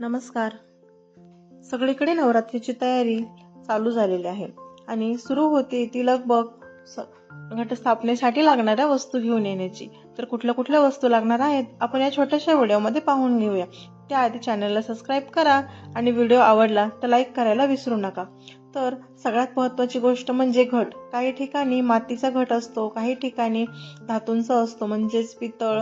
नमस्कार. सगळीकडे नवरात्रीची तयारी चालू झालेली आहे आणि सुरू होते ती लगबग स- घटस्थापनेसाठी लागणाऱ्या वस्तू घेऊन येण्याची. तर कुठल्या कुठल्या वस्तू लागणार आहेत आपण या छोट्याशा व्हिडिओमध्ये पाहून घेऊया. त्याआधी चॅनलला सबस्क्राईब करा आणि व्हिडिओ आवडला तर लाईक करायला विसरू नका. तर सगळ्यात महत्त्वाची गोष्ट म्हणजे घट. काही ठिकाणी मातीचा घट असतो काही ठिकाणी धातूंचा असतो म्हणजेच पितळ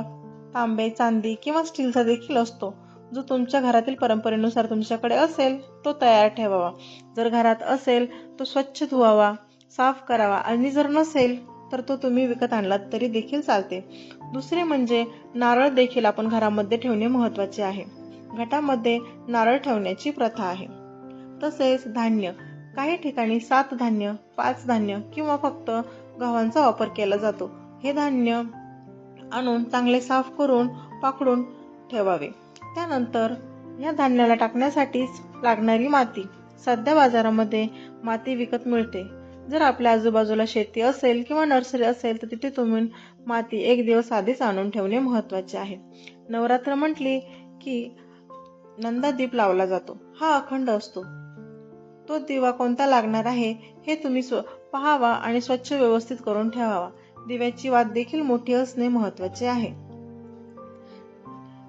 तांबे चांदी किंवा स्टीलचा देखील असतो. जो तुमच्या घरातील परंपरेनुसार तुमच्याकडे असेल तो तयार ठेवावा. जर घरात असेल तो स्वच्छ धुवावा साफ करावा आणि जर नसेल तर तो तुम्ही विकत आणलात तरी देखील चालते. दुसरे म्हणजे नारळ देखील आपण घरामध्ये ठेवणे महत्त्वाचे आहे. घटामध्ये नारळ ठेवण्याची प्रथा आहे. तसेच धान्य. काही ठिकाणी सात धान्य पाच धान्य किंवा फक्त गव्हांचा वापर केला जातो. हे धान्य आणून चांगले साफ करून पाकडून ठेवावे. त्यानंतर या धान्याला टाकण्यासाठीच लागणारी माती. सध्या बाजारामध्ये माती विकत मिळते. जर आपल्या आजूबाजूला शेती असेल किंवा नर्सरी असेल तर तिथे तुम्ही माती एक दिवस आधीच आणून ठेवणे महत्त्वाचे आहे. नवरात्र म्हटली की नंदादीप लावला जातो. हा अखंड असतो. तो दिवा कोणता लागणार आहे हे तुम्ही स्व पाहावा आणि स्वच्छ व्यवस्थित करून ठेवावा. दिव्याची वाद देखील मोठी असणे महत्त्वाचे आहे.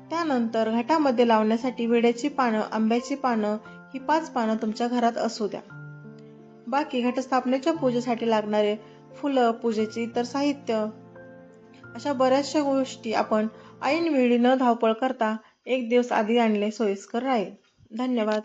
त्यानंतर घटामध्ये लावण्यासाठी विड्याची पानं आंब्याची पानं ही पाच पानं तुमच्या घरात असू द्या. बाकी घटस्थापनेच्या पूजेसाठी लागणारे फुलं पूजेचे इतर साहित्य. अशा बऱ्याचशा गोष्टी आपण ऐनवेळी न धावपळ करता एक दिवस आधी आणले सोयीस्कर राहील. धन्यवाद.